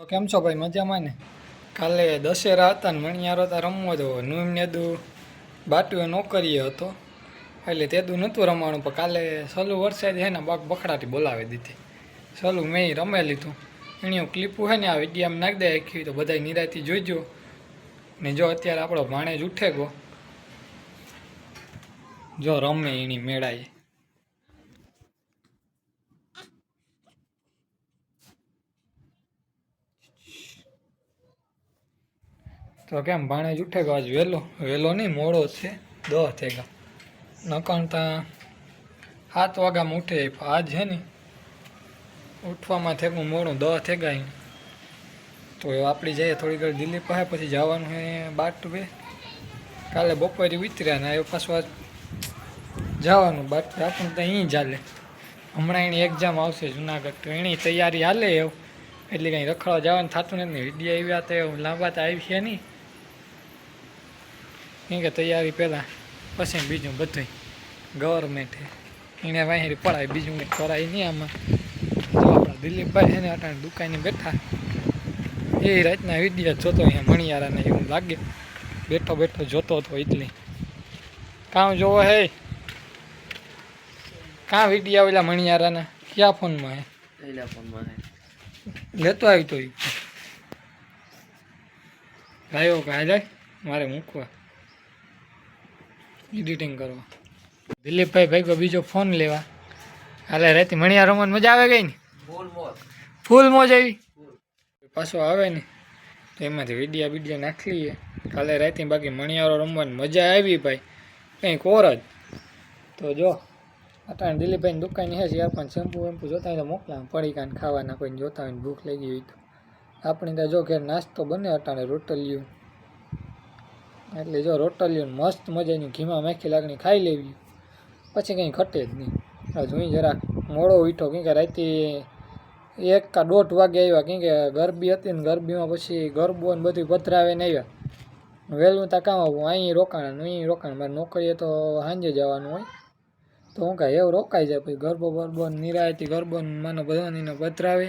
તો કેમ છો ભાઈ? મજામાં ને? કાલે દશેરા હતા ને મણિયારો હતા રમવો તો નુમ નેદુ બાટુએ નોકરીએ હતો. એટલે તેદું નહોતું રમવાનું પણ કાલે સલું વરસાદ છે ને બાક બખડાટી બોલાવી દીધી. સલું મેં રમે લીધું એની ક્લિપું હે ને, આ વિડીયામાં નાખી દે આખી તો બધા નિરાયથી જોઈજો ને જો અત્યારે આપણો ભાણેજ ઉઠે ગો જો રમે એની મેળાએ. તો કેમ ભાણેજ ઉઠે ગયો આજ વહેલો વહેલો નહીં, મોડો છે. દહ થેગા. નકણતા સાત વાગ્યામાં ઉઠે આજ છે ને ઉઠવામાં થેગું મોડું, દહ થેગા તો આપણી જઈએ થોડી ઘર દિલ્હી પાસે, પછી જવાનું છે બાટવે. કાલે બપોરે ઉતર્યા ને એ પાછું આજ જવાનું બાટ આપણને તો અહીં ચાલે હમણાં એની એક્ઝામ આવશે જુનાગઢ, તો એની તૈયારી હાલે એવું. એટલે કંઈ રખડવા જવાનું થતું નથી વિડીયા આવ્યા તો લાંબા તો આવી છે નહીં. કેમ કે તૈયારી પહેલાં પછી બીજું બધું ગવર્મેન્ટે એને વાંહી પડાય બીજું કંઈ કરાય નહીં આમાં. જો આપણા દિલીપભાઈ એને અટાણે દુકાને બેઠા. એ રાતના વીડિયો જોતો અહીંયા મણિયારાને એવું લાગે. બેઠો બેઠો જોતો હતો એટલે કામ જોવો હે? કાં વિડીયા ઓલા મણિયારાના? ક્યાં ફોનમાં હે? પહેલા ફોનમાં હે. લેતો આવી તો ઈ. લાવ્યો મારે મૂકવા. એડિટિંગ કરવા દિલીપભાઈ ભાઈ બીજો ફોન લેવા. હાલે રાતે મણિયા રમવાની મજા આવે ગઈ ને? ફૂલ મોજ. આવી. પાછો આવે ને તો એમાંથી વિડીયા વિડીયા નાખી લઈએ. કાલે રાતે બાકી મણિયારો રમવાની મજા આવી ભાઈ. કંઈક ઓર જ. તો જો અટાણે દિલીપભાઈની દુકાન હે યાર પણ શેમ્પુ વેમ્પુ જોતા હોય તો મોકલા. પડીકાને ખાવાના કોઈને જોતા હોય ભૂખ લાગી હોય તો. આપણે ત્યાં જો ઘેર નાસ્તો બને અટાણે રોટલિયું એટલે જો રોટલીઓને મસ્ત મજાની ઘીમાં મેખી લાગણી ખાઈ લેવી. પછી કંઈ ઘટે જ નહીં. આ જોઈ જરાક મોડો ઉઠો કંઈક રાતે એક કા દોઢ વાગે આવ્યા. કેમ કે ગરબી હતી ને ગરબીમાં પછી ગરબો ને બધું પધરાવે ને આવ્યા. વહેલું ત્યાં કામ આવું. અહીં રોકાણ અહીં રોકાણ. મારે નોકરીએ તો સાંજે જવાનું હોય. તો હું કાંઈ એવું રોકાઈ જાય. પછી ગરબો બરબો નિરાયતી ગરબો માનો બધાને પધરાવે.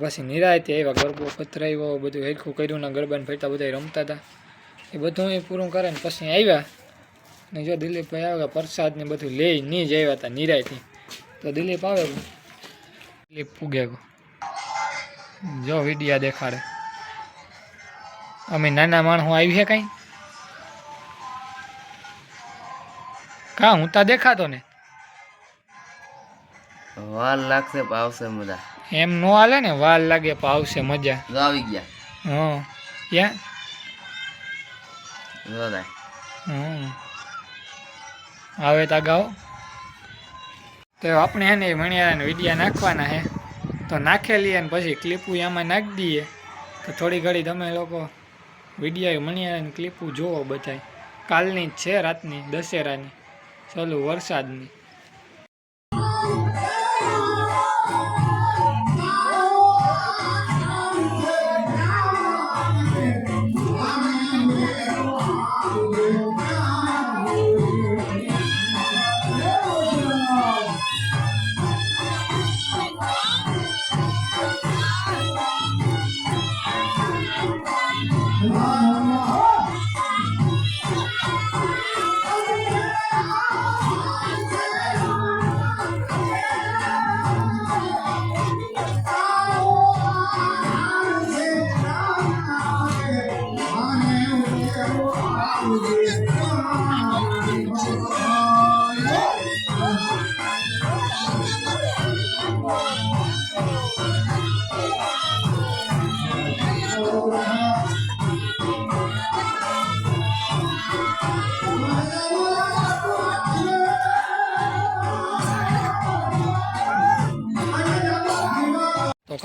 પછી નિરાયતી આવ્યા. ગરબો પથરાવ્યો બધું હેરખું કર્યું ને ગરબાને ફરતા બધા રમતા હતા એ બધું અહીં પૂરું કરે ને પછી આવ્યા. ને જો દિલીપભાઈ આવ્યા પ્રસાદ ને બધું લઈ નહીં જ આવ્યા હતા નિરાયથી. તો દિલીપ આવે દિલીપ પૂગે ગયો. જો વિડિયા દેખાડે. અમે નાના માણસો આવી છે કાંઈ? કા હું તા દેખાતો ને? વાર લાગશે પણ આવશે મજા. એમ નો હાલે ને વાર લાગે પણ આવશે મજા. જો આવી ગયા. હં. યા? તાય આવે તા તો આપણે હે ને મણિયારાને વિડિયા નાખવાના હે. તો નાખેલી અને પછી ક્લિપું આમાં નાખી દઈએ. તો થોડી ઘડી તમે લોકો વિડિયા મણિયારાની ક્લિપું જોવો બધાય. કાલની જ છે રાતની, દશેરાની. ચાલુ વરસાદની.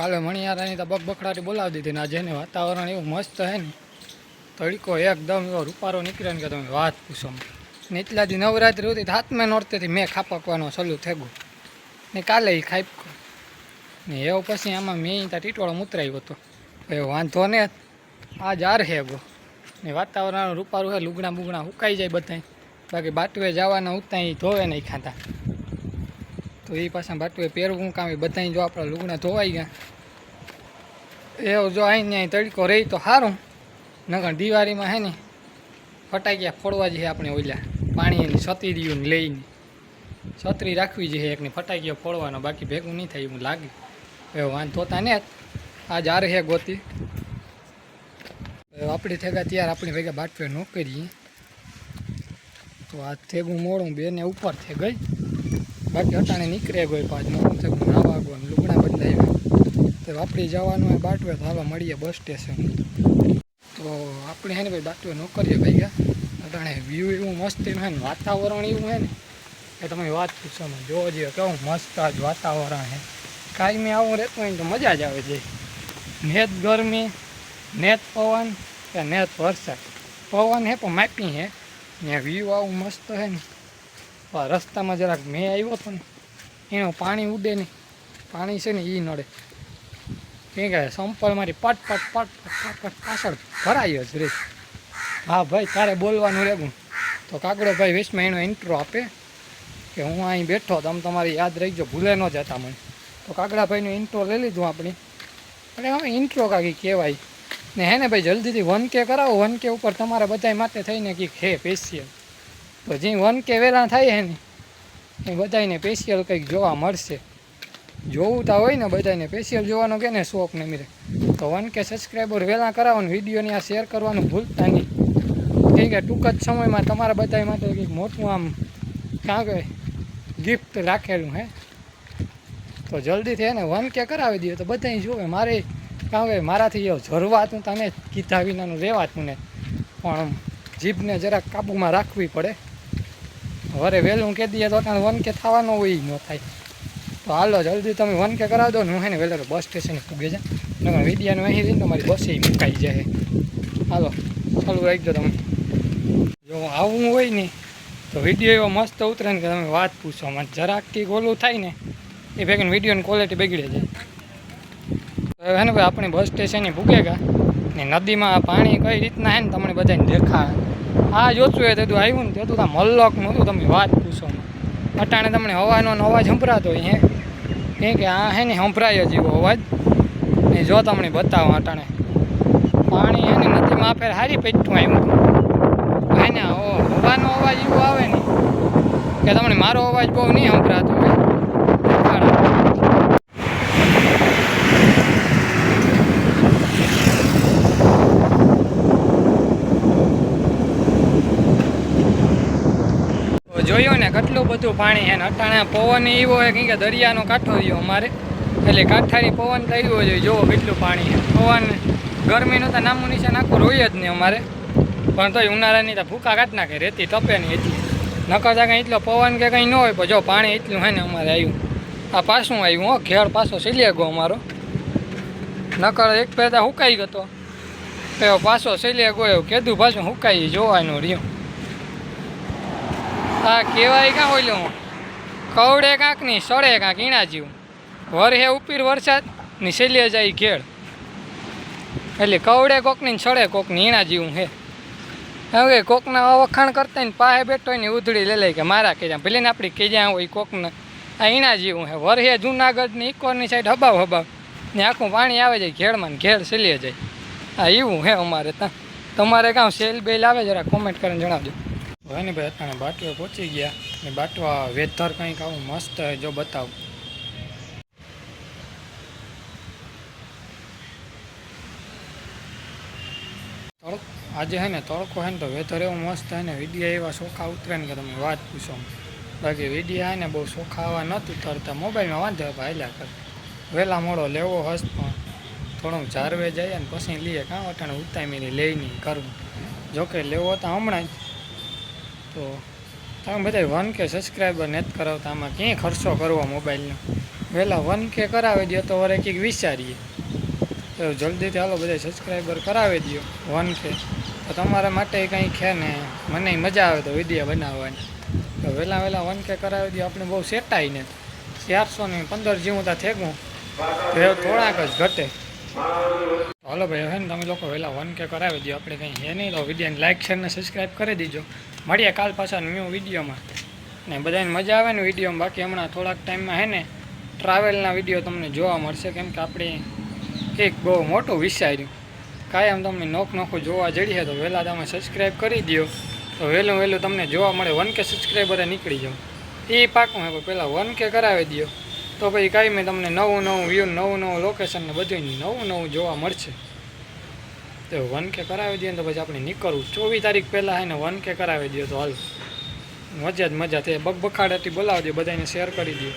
કાલે મણિયારાની તો બગ બખડાટી બોલાવી દીધી ને આજે એને વાતાવરણ એવું મસ્ત છે ને. તડકો એકદમ એવો રૂપારો નીકળ્યો ને કે તમે વાત પૂછો ને એટલા દી નવરાત્રી હતી હાથમાં નોરતેથી મેં ખાપકવાનો સલું થેગું. ને કાલે એ ખાઈપકો. ને એવો પછી આમાં મેં ત્યાં ટીટવાળો મુતરાયો હતો. એ વાંધો ને આ જાર હે ગો ને વાતાવરણ રૂપારું છે લુગણા બુગણા સુકાઈ જાય બધા બાકી બાટવે જવાના ઉતા એ ધોવે નહીં ખાતા. તો એ પાછા બાટવે પહેરવું કામ એ બધા જો આપણા લુગણા ધોવાઈ ગયા. એવું જો અહીં ત્યાં તડકો રહી તો સારું નકર દિવાળીમાં હે ને ફટાકિયા ફોડવા જઈએ આપણે ઓલા. પાણીની છત્રીયું લઈને. છત્રી રાખવી જોઈએ એકની ફટાકીઓ ફોડવાનો, બાકી ભેગું નહીં થાય એવું લાગે. એવો વાંધો તા ને આજ આર હે ગોતી. આપણી થેગા ત્યારે આપણી ભેગા બાટવે ન કરીએ. તો આ થેગું મોડું બેને ઉપર થઈ ગઈ. બાકી અટાણે નીકળે ગયો પાંચ મોડું થેગું નાવા ગયો લુગડા બદલાવ્યા તો વાપરી જવાનું હોય બાટવે, તો આવા મળીએ બસ સ્ટેશન. તો આપણે હે ને ભાઈ બાટવે નોકરીએ ભાઈ ગયા અટાણે વ્યૂ એવું મસ્ત એનું હે ને વાતાવરણ એવું હે ને. કે તમે વાત પૂછો મને, જોવો જોઈએ, કેવું મસ્ત આજ વાતાવરણ હે. કાયમી આવું રહેતું હોય ને તો મજા જ આવે છે. નેત ગરમી, નેત પવન કે નેત વરસાદ. પવન હે પણ માપી હે. ને વ્યૂ આવું મસ્ત છે ને. રસ્તામાં જરાક મેં આવ્યો હતો ને, એનું પાણી ઉડે નહીં. પાણી છે ને એ નડે. કેમ કે સંપલ મારી પટ પટ પટ પટ પટ પાછળ ભરાયો જ રે હા ભાઈ, તારે બોલવાનું રહેવું તો કાગડો ભાઈ વેચમાં એનો ઇન્ટ્રો આપે કે હું અહીં બેઠો તમે તમારી યાદ રહીજો, ભૂલે ન જતા મને. તો કાગડાભાઈનું ઇન્ટ્રો લઈ લીધું આપણે. અને હવે ઇન્ટ્રો કાકી કહેવાય. ને હે ને ભાઈ, જલ્દીથી વન કે કરાવો, વન કે ઉપર તમારા બધા માટે થઈને કે હે સ્પેશિયલ જે વન કે વહેલા થાય ને, એ બધાને સ્પેશિયલ કંઈક જોવા મળશે. જોવું તો હોય ને બધાને સ્પેશિયલ જોવાનો કે ને શોખ ને મીરે. તો વન કે સબસ્ક્રાઈબર વહેલા કરાવો ને વિડીયોની આ શેર કરવાનું ભૂલતા નહીં. કંઈ કે ટૂંક જ સમયમાં તમારા બધા માટે કંઈક મોટું આમ કાં કે ગિફ્ટ રાખેલું હે. તો જલ્દીથી એને વન કે કરાવી દઈએ તો બધાય જોવે, મારે કાં કે મારાથી એવું જરવાતું તને કીધા વિનાનું રહેવાતું ને. પણ જીભને જરાક કાબૂમાં રાખવી પડે. વરે વહેલું કહી દઈએ તો ત્યાં વન કે થવાનો હોય ન થાય. તો હાલો, જલ્દી તમે વન કે કરાવી દો ને હું હે ને વહેલો બસ સ્ટેશને પૂગે છે. નકર વિદ્યાને અહીં રહીને તમારી બસે મુકાઈ જાય. હાલો, ચાલુ રાખજો તમે. જો આવવું હોય ને, તો વીડિયો એવો મસ્ત ઉતરે ને કે તમે વાત પૂછો. મને જરાક કંઈક ઓલું થાય ને, એ ભેગીને વિડીયોની ક્વોલિટી બગડે જાય. તો હે ને ભાઈ, આપણે બસ સ્ટેશને ભૂગેગા ને નદીમાં પાણી કઈ રીતના હે ને તમને બધાને દેખાય આ જોતું હોય તેતું આવ્યું ને તું ત્યાં મલ્લોક નહોતું તમે વાત પૂછો અટાણે તમને હવાનો અવાજ સંભળાતો હોય હે. એ કે આ હે ને જ એવો અવાજ. ને જો તમને બતાવો અટાણે. પાણી એને નથી નદીમાં ફેર હારી પેટું આવ્યું હે ને ઓ હવાનો અવાજ એવો આવે ને કે તમને મારો અવાજ બહુ નહીં સંભળાતો હોય દેખાડો. તો જોયું ને કેટલું બધું પાણી છે અટાણે પવન એવો હોય કે દરિયાનો કાંઠો રહ્યો અમારે. એટલે કાંઠાની પવન તો હોય. જોવો કેટલું પાણી છે. પવન ગરમીનું તો નામું નિશાન આખું રોય જ નહીં અમારે. પણ તોય ઉનાળાની તો ભૂકા કાઢ નાખે, રેતી ટપે નહીં એટલી. નકરતા કંઈ એટલો પવન કે કંઈ ન હોય, પણ જો પાણી એટલું હોય ને અમારે આવ્યું આ પાછું આવ્યું હો, ઘેર પાછો ગયો અમારો. નકર એક પહેલાં હુકાઈ ગયો તો. પાછો ગયો કીધું, પાછું હુકાઈ જોવાનું રહ્યું. હા, કહેવાય કાં ઓલું? કવડે કાંકની સડે કાંક, ઈણા જેવું. વરહે ઉપીર વરસાદ, ની સેલીએ જાય ઘેર. એટલે કવડે કોકની સડે કોકની ઈણા જેવું હે હવે કોકના વખાણ કરતા ને પાસે બેઠો હોય ને ઉધડી લઈ લઈ કે મારા કે ભલે ને આપણી કે જ્યાં હોય કોકને. આ ઈણા જેવું હે વરહે જુનાગઢની ઇકોરની સાઈડ હબાવ હબાવ. ને આખું પાણી આવે જાય ઘેરમાં ઘેર સેલીએ જાય. આ એવું હે અમારે ત્યાં. તમારે કાં સેલ બેલ આવે, જરા કોમેન્ટ કરીને જણાવજો. ભાઈ અત્યારે બાટવા પહોંચી ગયા ને બાટવા વેધર કંઈક આવું મસ્ત જો બતાવું. આજે હે ને તડકો હે ને તો વેધર એવું મસ્ત હે ને, વિડીયા એવા સોખા ઉતરે ને કે તમે વાત પૂછો. બાકી વિડીયા હે ને બહુ સોખા આવા નથી ઉતરતા, મોબાઈલમાં વાંધો ભાઈલા કર. વહેલા મોડો લેવો હસ પણ થોડું જારવે જઈએ ને પછી લઈએ કાં વટાણે ઉતામીને લઈ નહીં કરવું જોકે લેવો તો હમણાં જ. તો તમે બધા વન કે સબસ્ક્રાઈબર નથી કરાવતા આમાં ક્યાંય ખર્ચો કરવો મોબાઈલનો વહેલા વન કે કરાવી દો તો વરે કંઈક વિચારીએ. તો જલ્દીથી હાલો બધા સબસ્ક્રાઈબર કરાવી દો વન કે. તો તમારા માટે કંઈ છે ને, મને મજા આવે તો વીડિયો બનાવવાની. તો વહેલા વહેલા વન કે કરાવી દો આપણે બહુ સેટાય ને ચારસો ને પંદર જેવું ત્યાં થેગું. થોડાક જ ઘટે. હાલો ભાઈ, હવે તમે લોકો વહેલા વન કે કરાવી દો. આપણે કંઈ હે નહીં તો વિડીયોને લાઇક શેર ને સબસ્ક્રાઈબ કરી દીજો. મળીએ કાલ પાછા ન્યૂ વિડીયોમાં. ને બધાને મજા આવે ને વિડીયોમાં. બાકી હમણાં થોડાક ટાઈમમાં હે ને ટ્રાવેલના વીડિયો તમને જોવા મળશે. કેમ કે આપણે એક બહુ મોટું વિચાર્યું કાયમ તમને નોક નોખું જોવા જડી છે તો વહેલા તમે સબસ્ક્રાઈબ કરી દો તો વહેલું વહેલું તમને જોવા મળે. વન કે સબસ્ક્રાઈબરે નીકળી જાવ એ પાકું હે પહેલાં વન કે કરાવી દો તો પછી કાંઈ મેં તમને નવું નવું વ્યૂ, નવું નવું લોકેશન ને બધું નવું નવું જોવા મળશે. તો વન કે કરાવી દઈએ તો પછી આપણે નીકળવું. ચોવીસ તારીખ પહેલાં હે ને વન કે કરાવી દો તો હાલ. મજા જ મજા તે બકબખાડેથી બોલાવી દો બધાને શેર કરી દો